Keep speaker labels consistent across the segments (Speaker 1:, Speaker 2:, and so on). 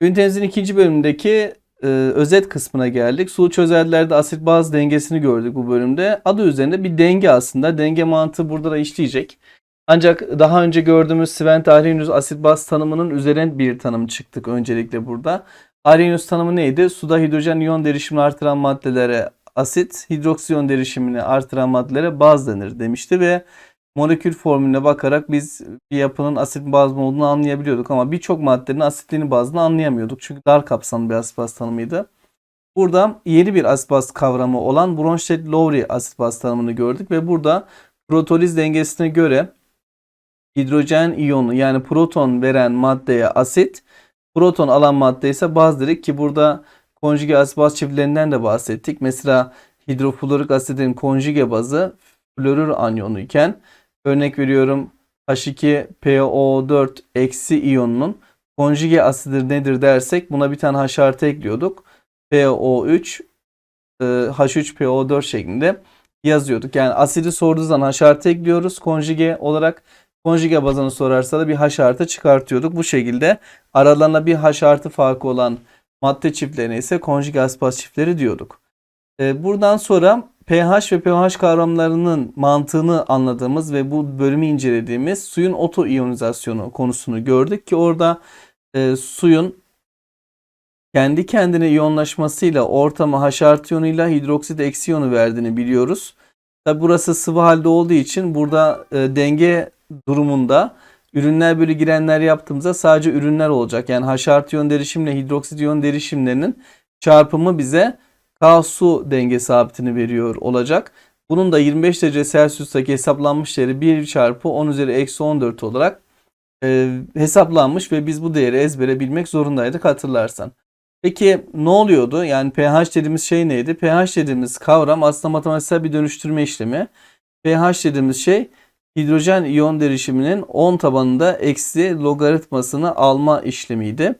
Speaker 1: Ünitemizin ikinci bölümündeki e, özet kısmına geldik. Sulu çözeltilerde asit baz dengesini gördük bu bölümde. Adı üzerinde bir denge aslında. Denge mantığı burada da işleyecek. Ancak daha önce gördüğümüz Svent Arrhenius asit baz tanımının üzerine bir tanım çıktık öncelikle burada. Arrhenius tanımı neydi? Suda hidrojen iyon derişimini artıran maddelere asit, hidroksiyon derişimini artıran maddelere baz denir demişti ve molekül formülüne bakarak biz bir yapının asit baz mı olduğunu anlayabiliyorduk ama birçok maddenin asitliğini bazını anlayamıyorduk. Çünkü dar kapsamlı bir asit baz tanımıydı. Burada yeni bir asit baz kavramı olan Bronsted-Lowry asit baz tanımını gördük ve burada protoliz dengesine göre hidrojen iyonu yani proton veren maddeye asit, proton alan madde ise baz dedik ki burada konjüge asit baz çiftlerinden de bahsettik. Mesela hidrofluorik asidin konjüge bazı florür anyonu iken örnek veriyorum H2PO4 eksi iyonunun konjüge asidir nedir dersek buna bir tane H artı ekliyorduk. PO3 e, H3PO4 şeklinde yazıyorduk. Yani asidi sorduğu zaman H artı ekliyoruz konjüge olarak. Konjüge bazını sorarsa da bir H artı çıkartıyorduk. Bu şekilde aralarında bir H artı farkı olan madde çiftlerine ise konjüge aspas çiftleri diyorduk. E, buradan sonra pH ve pH kavramlarının mantığını anladığımız ve bu bölümü incelediğimiz suyun otoiyonizasyonu konusunu gördük ki orada e, suyun kendi kendine iyonlaşmasıyla ortama H artı iyonuyla hidroksit eksi iyonu verdiğini biliyoruz. Tabi burası sıvı halde olduğu için burada e, denge durumunda ürünler bölü girenler yaptığımızda sadece ürünler olacak. Yani H artı iyon derişimle hidroksit iyon derişimlerinin çarpımı bize K su denge sabitini veriyor olacak. Bunun da 25 derece Celsius'taki hesaplanmış değeri 1 çarpı 10 üzeri eksi 14 olarak e, hesaplanmış ve biz bu değeri ezbere bilmek zorundaydık hatırlarsan. Peki ne oluyordu? Yani pH dediğimiz şey neydi? pH dediğimiz kavram aslında matematiksel bir dönüştürme işlemi. pH dediğimiz şey hidrojen iyon derişiminin 10 tabanında eksi logaritmasını alma işlemiydi.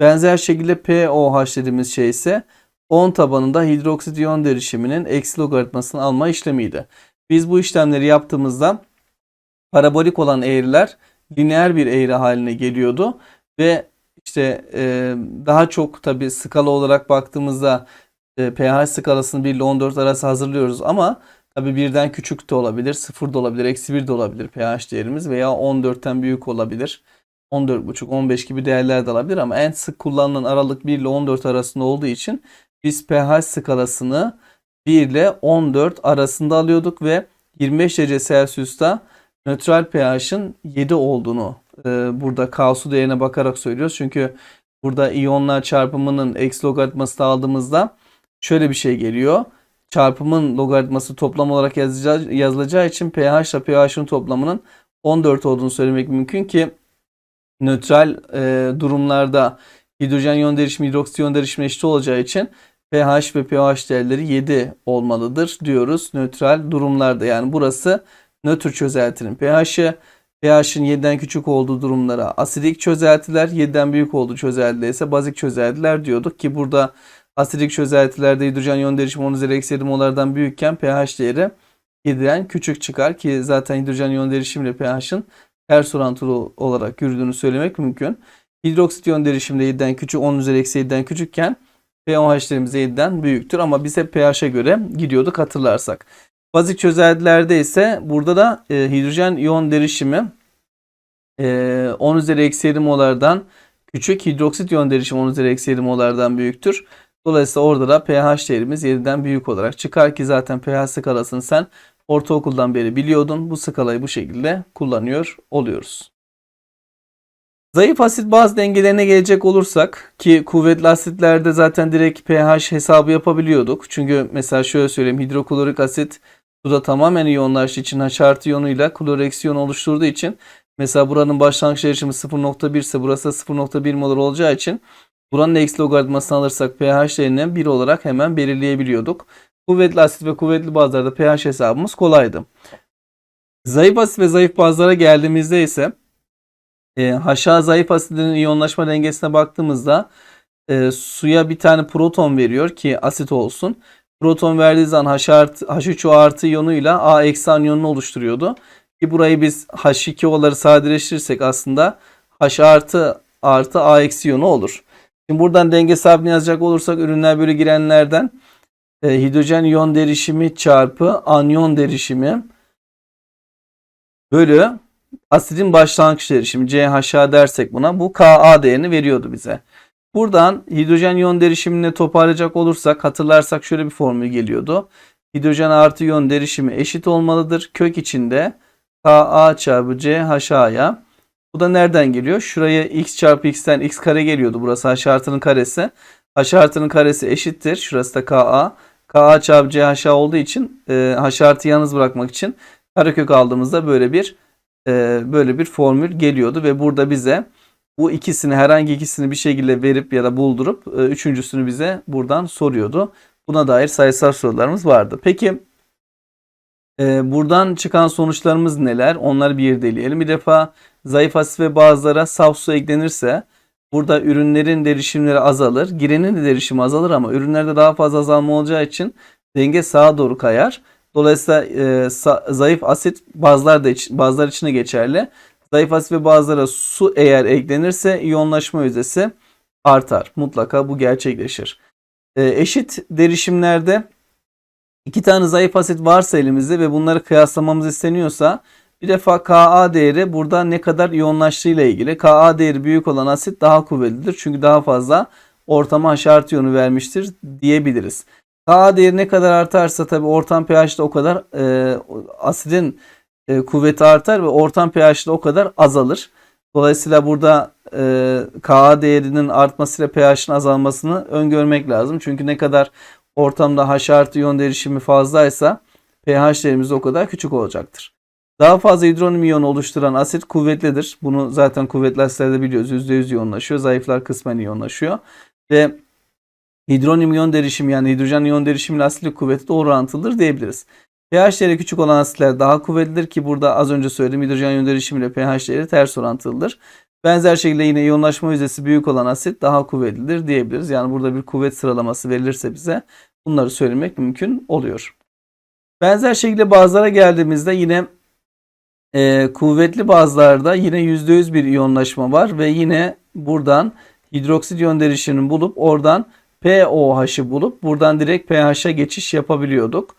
Speaker 1: Benzer şekilde POH dediğimiz şey ise 10 tabanında hidroksit iyon derişiminin eksi logaritmasını alma işlemiydi. Biz bu işlemleri yaptığımızda parabolik olan eğriler lineer bir eğri haline geliyordu ve işte e, daha çok tabi skala olarak baktığımızda e, pH skalasını 1 ile 14 arası hazırlıyoruz ama tabi birden küçük de olabilir, 0 da olabilir, eksi 1 de olabilir pH değerimiz veya 14'ten büyük olabilir. 14,5, 15 gibi değerler de alabilir ama en sık kullanılan aralık 1 ile 14 arasında olduğu için biz pH skalasını 1 ile 14 arasında alıyorduk ve 25 derece Celsius'ta nötral pH'ın 7 olduğunu e, burada K değerine bakarak söylüyoruz. Çünkü burada iyonlar çarpımının eksi logaritmasını aldığımızda şöyle bir şey geliyor. Çarpımın logaritması toplam olarak yazılacağı, için pH ile pH'ın toplamının 14 olduğunu söylemek mümkün ki nötral e, durumlarda hidrojen iyon derişimi hidroksit iyon derişimi eşit olacağı için pH ve pH değerleri 7 olmalıdır diyoruz nötral durumlarda. Yani burası nötr çözeltinin pH'i pH'in 7'den küçük olduğu durumlara asidik çözeltiler, 7'den büyük olduğu çözeltiler ise bazik çözeltiler diyorduk ki burada asidik çözeltilerde hidrojen iyon derişimi 10 üzeri eksi 7 molardan büyükken pH değeri 7'den küçük çıkar ki zaten hidrojen iyon derişimi ile pH'in ters orantılı olarak yürüdüğünü söylemek mümkün. Hidroksit iyon derişimde 7'den küçük 10 üzeri eksi 7'den küçükken pOH'lerimiz 7'den büyüktür ama biz hep pH'e göre gidiyorduk hatırlarsak. Bazik çözeltilerde ise burada da e, hidrojen iyon derişimi e, 10 üzeri eksi 7 molardan küçük. Hidroksit iyon derişimi 10 üzeri eksi 7 molardan büyüktür. Dolayısıyla orada da pH değerimiz 7'den büyük olarak çıkar ki zaten pH skalasını sen ortaokuldan beri biliyordun. Bu skalayı bu şekilde kullanıyor oluyoruz. Zayıf asit baz dengelerine gelecek olursak ki kuvvetli asitlerde zaten direkt pH hesabı yapabiliyorduk. Çünkü mesela şöyle söyleyeyim hidroklorik asit suda tamamen iyonlaştığı için H artı iyonuyla kloreksiyon oluşturduğu için mesela buranın başlangıç derişimi 0.1 ise burası 0.1 molar olacağı için buranın eksi logaritmasını alırsak pH değerini 1 olarak hemen belirleyebiliyorduk. Kuvvetli asit ve kuvvetli bazlarda pH hesabımız kolaydı. Zayıf asit ve zayıf bazlara geldiğimizde ise e, haşa zayıf asidin iyonlaşma dengesine baktığımızda e, suya bir tane proton veriyor ki asit olsun. Proton verdiği zaman H artı, H3O artı iyonuyla A eksi anyonunu oluşturuyordu. Ki burayı biz H2O'ları sadeleştirirsek aslında H artı artı A eksi iyonu olur. Şimdi buradan denge sabitini yazacak olursak ürünler bölü girenlerden e, hidrojen iyon derişimi çarpı anyon derişimi bölü asidin başlangıç derişimi CHA dersek buna bu Ka değerini veriyordu bize. Buradan hidrojen iyon derişimini toparlayacak olursak hatırlarsak şöyle bir formül geliyordu. Hidrojen artı iyon derişimi eşit olmalıdır. Kök içinde Ka çarpı CHA'ya. Bu da nereden geliyor? Şuraya x çarpı x'ten x kare geliyordu. Burası h artının karesi. h artının karesi eşittir. Şurası da Ka. Ka çarpı CHA olduğu için e, h artı yalnız bırakmak için karekök aldığımızda böyle bir e, böyle bir formül geliyordu ve burada bize bu ikisini herhangi ikisini bir şekilde verip ya da buldurup e, üçüncüsünü bize buradan soruyordu. Buna dair sayısal sorularımız vardı. Peki e, buradan çıkan sonuçlarımız neler? Onları bir irdeleyelim. Bir defa zayıf asit ve bazılara saf su eklenirse burada ürünlerin derişimleri azalır. Girenin de derişimi azalır ama ürünlerde daha fazla azalma olacağı için denge sağa doğru kayar. Dolayısıyla e, zayıf asit bazılar da iç- bazılar için de geçerli. Zayıf asit ve bazılara su eğer eklenirse iyonlaşma yüzdesi artar. Mutlaka bu gerçekleşir. E, eşit derişimlerde iki tane zayıf asit varsa elimizde ve bunları kıyaslamamız isteniyorsa bir defa Ka değeri burada ne kadar iyonlaştığıyla ilgili. Ka değeri büyük olan asit daha kuvvetlidir. Çünkü daha fazla ortama H artı iyonu vermiştir diyebiliriz. Ka değeri ne kadar artarsa tabi ortam pH'de o kadar e, asidin e, kuvveti artar ve ortam pH'de o kadar azalır. Dolayısıyla burada e, Ka değerinin artmasıyla pH'in azalmasını öngörmek lazım. Çünkü ne kadar ortamda H artı iyon derişimi fazlaysa pH değerimiz o kadar küçük olacaktır. Daha fazla hidronim iyon oluşturan asit kuvvetlidir. Bunu zaten kuvvetli asitlerde biliyoruz. %100 iyonlaşıyor. Zayıflar kısmen iyonlaşıyor. Ve hidronim iyon derişimi yani hidrojen iyon derişimiyle asitlik kuvveti de orantılıdır diyebiliriz. pH değeri küçük olan asitler daha kuvvetlidir ki burada az önce söylediğim hidrojen iyon derişimiyle pH değeri ters orantılıdır. Benzer şekilde yine iyonlaşma yüzdesi büyük olan asit daha kuvvetlidir diyebiliriz. Yani burada bir kuvvet sıralaması verilirse bize bunları söylemek mümkün oluyor. Benzer şekilde bazılara geldiğimizde yine e, kuvvetli bazlarda yine %100 bir iyonlaşma var ve yine buradan hidroksit iyon derişimini bulup oradan POH'ı bulup buradan direkt pH'a geçiş yapabiliyorduk.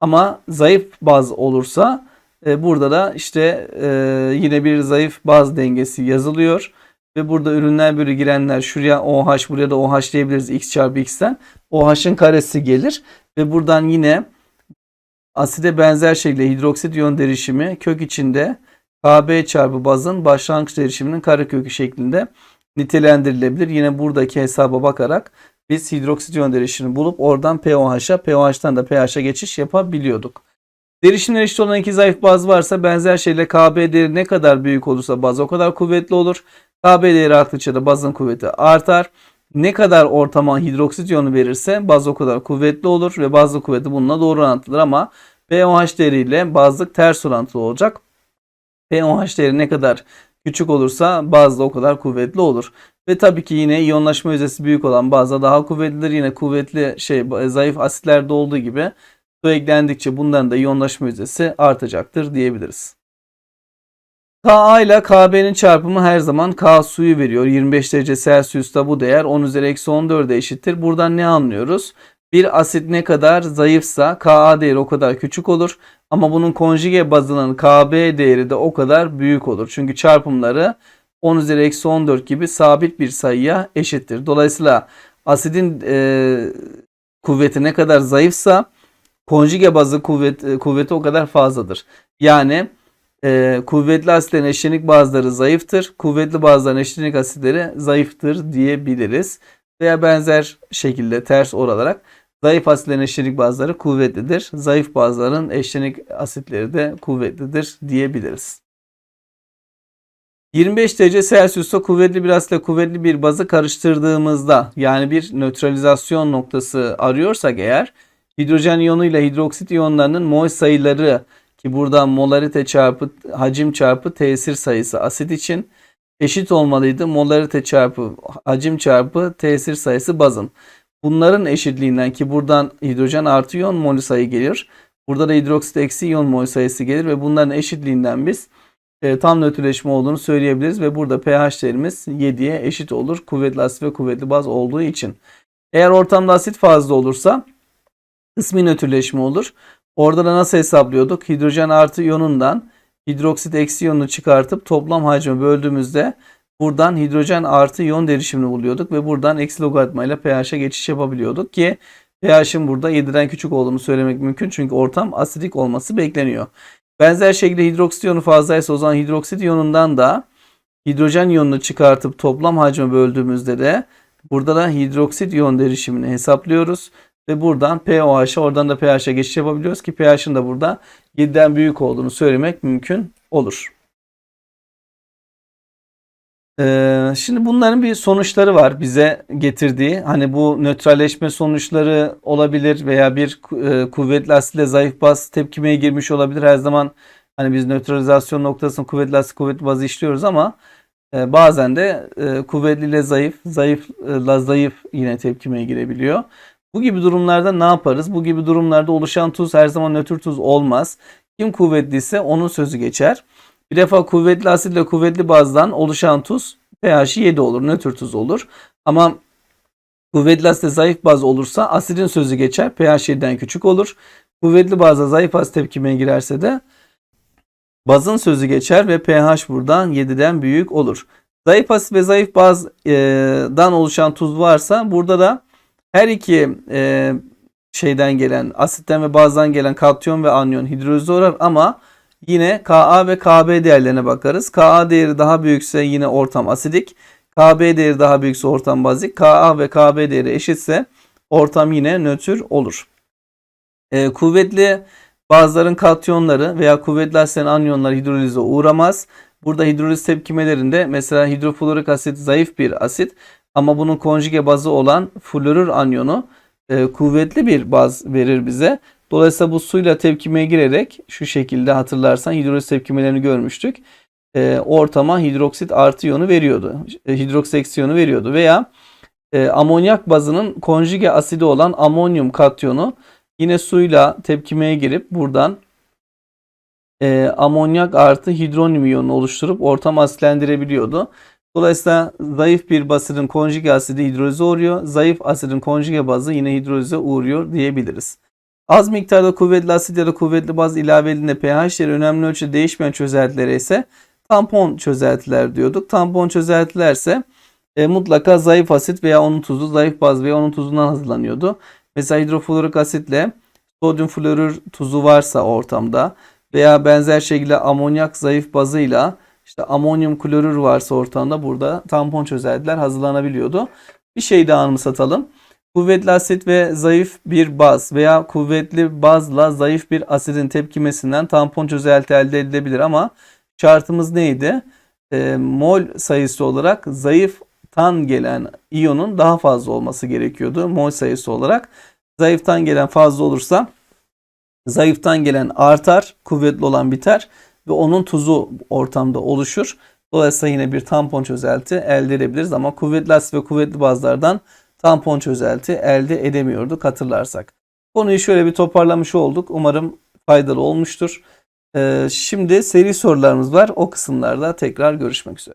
Speaker 1: Ama zayıf baz olursa e, burada da işte e, yine bir zayıf baz dengesi yazılıyor. Ve burada ürünler bölü girenler şuraya OH buraya da OH diyebiliriz x çarpı x'ten. OH'ın karesi gelir. Ve buradan yine aside benzer şekilde hidroksit iyon derişimi kök içinde KB çarpı bazın başlangıç derişiminin karekökü şeklinde nitelendirilebilir. Yine buradaki hesaba bakarak biz hidroksit iyon derişimini bulup oradan POH'a, POH'tan da pH'a geçiş yapabiliyorduk. Derişimler eşit olan iki zayıf baz varsa benzer şekilde KB değeri ne kadar büyük olursa baz o kadar kuvvetli olur. KB değeri arttıkça da bazın kuvveti artar. Ne kadar ortama hidroksit iyonu verirse baz o kadar kuvvetli olur ve bazlık kuvveti bununla doğru orantılıdır ama pOH değeriyle bazlık ters orantılı olacak. pOH değeri ne kadar küçük olursa bazda o kadar kuvvetli olur. Ve tabii ki yine iyonlaşma yüzdesi büyük olan bazda daha kuvvetlidir. Yine kuvvetli şey zayıf asitlerde olduğu gibi su eklendikçe bunların da iyonlaşma yüzdesi artacaktır diyebiliriz. Ka ile KB'nin çarpımı her zaman K suyu veriyor. 25 derece Celsius'ta bu değer 10 üzeri eksi 14'e eşittir. Buradan ne anlıyoruz? Bir asit ne kadar zayıfsa Ka değeri o kadar küçük olur. Ama bunun konjüge bazının KB değeri de o kadar büyük olur. Çünkü çarpımları 10 üzeri eksi 14 gibi sabit bir sayıya eşittir. Dolayısıyla asidin e, kuvveti ne kadar zayıfsa konjüge bazı kuvvet, kuvveti o kadar fazladır. Yani e, kuvvetli asitlerin eşlenik bazıları zayıftır. Kuvvetli bazıların eşlenik asitleri zayıftır diyebiliriz. Veya benzer şekilde ters olarak zayıf asitlerin eşlenik bazıları kuvvetlidir. Zayıf bazıların eşlenik asitleri de kuvvetlidir diyebiliriz. 25 derece Celsius'ta kuvvetli bir asitle kuvvetli bir bazı karıştırdığımızda yani bir nötralizasyon noktası arıyorsak eğer hidrojen iyonu ile hidroksit iyonlarının mol sayıları ki burada molarite çarpı hacim çarpı tesir sayısı asit için eşit olmalıydı. Molarite çarpı hacim çarpı tesir sayısı bazın. Bunların eşitliğinden ki buradan hidrojen artı iyon mol sayı gelir. Burada da hidroksit eksi iyon mol sayısı gelir ve bunların eşitliğinden biz e, tam nötrleşme olduğunu söyleyebiliriz ve burada pH değerimiz 7'ye eşit olur. Kuvvetli asit ve kuvvetli baz olduğu için. Eğer ortamda asit fazla olursa kısmi nötrleşme olur. Orada da nasıl hesaplıyorduk? Hidrojen artı iyonundan hidroksit eksi iyonunu çıkartıp toplam hacmi böldüğümüzde buradan hidrojen artı iyon derişimini buluyorduk ve buradan eksi logaritma ile pH'e geçiş yapabiliyorduk ki pH'in burada 7'den küçük olduğunu söylemek mümkün çünkü ortam asidik olması bekleniyor. Benzer şekilde hidroksit iyonu fazlaysa o zaman hidroksit iyonundan da hidrojen iyonunu çıkartıp toplam hacmi böldüğümüzde de burada da hidroksit iyon derişimini hesaplıyoruz. Ve buradan pOH'a oradan da pH'e geçiş yapabiliyoruz ki pH'in de burada 7'den büyük olduğunu söylemek mümkün olur. Ee, şimdi bunların bir sonuçları var bize getirdiği. Hani bu nötralleşme sonuçları olabilir veya bir e, kuvvetli asitle zayıf baz tepkimeye girmiş olabilir. Her zaman hani biz nötralizasyon noktasında kuvvetli asit kuvvetli bazı işliyoruz ama e, bazen de e, kuvvetli ile zayıf, zayıfla zayıf yine tepkimeye girebiliyor. Bu gibi durumlarda ne yaparız? Bu gibi durumlarda oluşan tuz her zaman nötr tuz olmaz. Kim kuvvetliyse onun sözü geçer. Bir defa kuvvetli asitle kuvvetli bazdan oluşan tuz pH'i 7 olur. Nötr tuz olur. Ama kuvvetli asitle zayıf baz olursa asidin sözü geçer. pH 7'den küçük olur. Kuvvetli bazda zayıf asit tepkimeye girerse de bazın sözü geçer ve pH buradan 7'den büyük olur. Zayıf asit ve zayıf bazdan oluşan tuz varsa burada da her iki e, şeyden gelen asitten ve bazdan gelen katyon ve anyon hidrolize uğrar ama yine Ka ve Kb değerlerine bakarız. Ka değeri daha büyükse yine ortam asidik. Kb değeri daha büyükse ortam bazik. Ka ve Kb değeri eşitse ortam yine nötr olur. E, kuvvetli bazıların katyonları veya kuvvetli asitlerin anyonları hidrolize uğramaz. Burada hidroliz tepkimelerinde mesela hidrofluorik asit zayıf bir asit ama bunun konjüge bazı olan florür anyonu e, kuvvetli bir baz verir bize. Dolayısıyla bu suyla tepkimeye girerek şu şekilde hatırlarsan hidroliz tepkimelerini görmüştük. E, ortama hidroksit artı iyonu veriyordu. E, veriyordu. Veya e, amonyak bazının konjüge asidi olan amonyum katyonu yine suyla tepkimeye girip buradan e, amonyak artı hidronyum iyonu oluşturup ortam asitlendirebiliyordu. Dolayısıyla zayıf bir basının konjüge asidi hidrolize uğruyor. Zayıf asidin konjüge bazı yine hidrolize uğruyor diyebiliriz. Az miktarda kuvvetli asit ya da kuvvetli baz ilave edildiğinde pH'leri önemli ölçüde değişmeyen çözeltilere ise tampon çözeltiler diyorduk. Tampon çözeltiler ise e, mutlaka zayıf asit veya onun tuzu, zayıf baz veya onun tuzundan hazırlanıyordu. Mesela hidrofluorik asitle sodyum florür tuzu varsa ortamda veya benzer şekilde amonyak zayıf bazıyla işte amonyum klorür varsa ortamda burada tampon çözeltiler hazırlanabiliyordu. Bir şey daha anımsatalım. Kuvvetli asit ve zayıf bir baz veya kuvvetli bazla zayıf bir asidin tepkimesinden tampon çözelti elde edilebilir ama şartımız neydi? E, mol sayısı olarak zayıftan gelen iyonun daha fazla olması gerekiyordu mol sayısı olarak. Zayıftan gelen fazla olursa zayıftan gelen artar, kuvvetli olan biter ve onun tuzu ortamda oluşur. Dolayısıyla yine bir tampon çözelti elde edebiliriz ama kuvvetli asit ve kuvvetli bazlardan tampon çözelti elde edemiyorduk hatırlarsak. Konuyu şöyle bir toparlamış olduk. Umarım faydalı olmuştur. Ee, şimdi seri sorularımız var. O kısımlarda tekrar görüşmek üzere.